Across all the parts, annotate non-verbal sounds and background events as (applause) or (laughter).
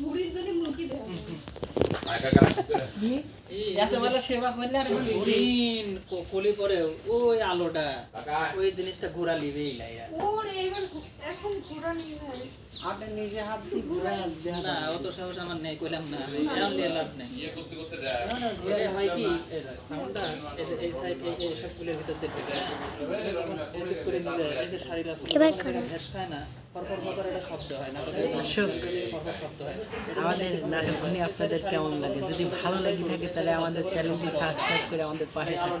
মুড়ির জন্য মুরগি দেওয়া এত বেলা সেবা করলে আর হরিণ কলি পরে ওই আলোটা ওই জিনিসটা ঘোরা লিবেই লাইয়া। এবার ঘু- এখন ঘোরা নিয়ে যায় আপনি নিজে হাত দিয়ে ঘোরা না অত সাহস আমার নেই কইলাম না আমি। এরম দিয়ে লাভ নেই। না, না, ঘুরে হয় কি? সাউন্ডটা এই সাইড এই এই সব ফুলের ভিতর থেকে করে নিলে এই যে আছে না। হয় হয় আমাদের নাটকগুলি আপনাদের কেমন লাগে? যদি ভালো লেগে থাকে তাহলে আমাদের চ্যানেলটি সাবস্ক্রাইব করে আমাদের পাশে থাকুন।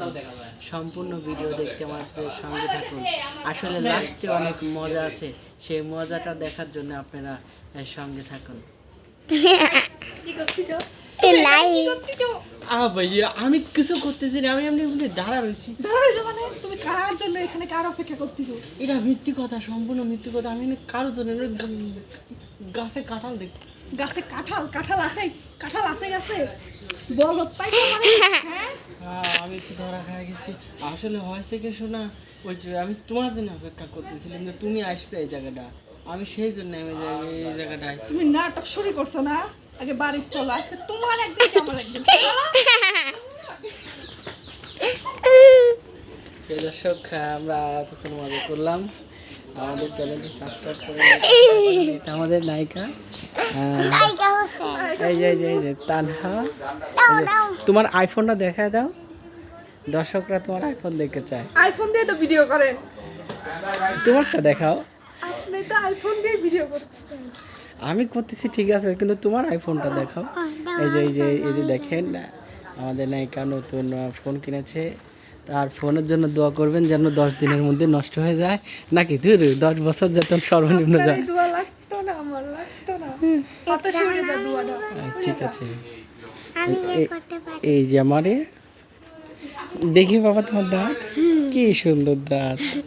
সম্পূর্ণ ভিডিও দেখতে আমাদের সঙ্গে থাকুন। আসলে লাস্টে অনেক মজা আছে। সেই মজাটা দেখার জন্য আপনারা সঙ্গে থাকুন। (laughs) কি আ ভাইয়া আমি কিছু করতেছি না আমি এমনি এমনি দাঁড়া রয়েছি। মানে? তুমি কার জন্য এখানে কার অপেক্ষা করতেছো? এটা মিথ্যে কথা সম্পূর্ণ মিথ্যে কথা। আমি এখানে কারোর জন্য গাছে কাঁঠাল দেখি। গাছে কাঁঠাল? কাঁঠাল আছে? কাঁঠাল আছে গাছে? বলত পাইছো মানে? (laughs) হ্যাঁ? হ্যাঁ, আমি তো ধরা খাই গেছি। আসলে হয়েছে কি শোনা ওই যে আমি তোমার জন্য অপেক্ষা করতেছিলাম যে তুমি আসবে এই জায়গাটা। আমি সেই জন্য আমি এই জায়গাটা তুমি নাটক শুরু করছ না? আগে বাড়ি চলো আজকে তোমার একদিন আমার একদিন দর্শক আমরা এতক্ষণ মজা করলাম। আমাদের চ্যানেলটি সাবস্ক্রাইব করে এটা আমাদের নায়িকা আহ, এই যে এই যে তানহা। তোমার আইফোনটা দেখায় দাও। দর্শকরা তোমার আইফোন দেখতে চায়। আইফোন দিয়ে তো ভিডিও করেন তোমারটা দেখাও। আপনি তো আইফোন দিয়ে ভিডিও করতেছেন। আমি করতেছি ঠিক আছে কিন্তু তোমার আইফোনটা দেখাও এই যে এই যে এই যে দেখেন আমাদের নায়িকা নতুন ফোন কিনেছে। তার ফোনের জন্য দোয়া করবেন যেন দশ দিনের মধ্যে নষ্ট হয়ে যায়। নাকি ধুর দশ বছর যেন সর্বনিম্ন যায়। এই দোয়া লাগতো না আমার লাগতো না। কত সরে যা দোয়াটা। আহ, ঠিক আছে। আমি এ- করতে পারি এই যে আমারে। দেখি বাবা তোমার দাঁত। কি সুন্দর দাঁত।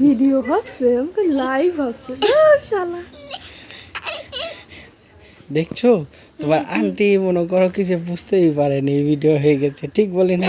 ভিডিও হচ্ছে আমাকে লাইভ হচ্ছে। শালা দেখছ? তোমার আন্টি মনে করো কিছু বুঝতেই পারেনি ভিডিও হয়ে গেছে। ঠিক বলি না